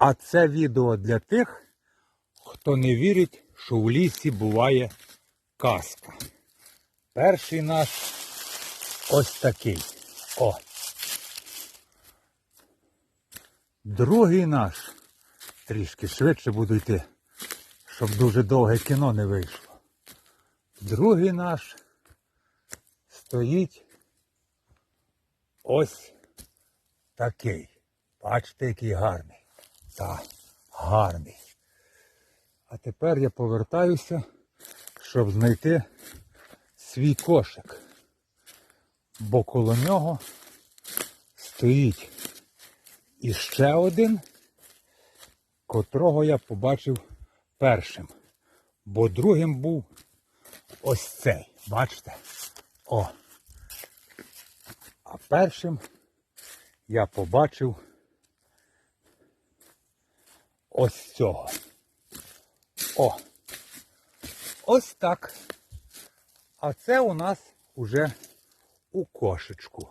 А це відео для тих, хто не вірить, що в лісі буває казка. Перший наш ось такий. О. Другий наш. Трішки швидше буду йти, щоб дуже довге кіно не вийшло. Другий наш стоїть ось такий. Бачите, який гарний. Так, гарний. А тепер я повертаюся, щоб знайти свій кошик. Бо коло нього стоїть іще один, котрого я побачив першим. Бо другим був ось цей. Бачите? О. А першим я побачив ось цього. О. Ось так. А це у нас уже у кошечку.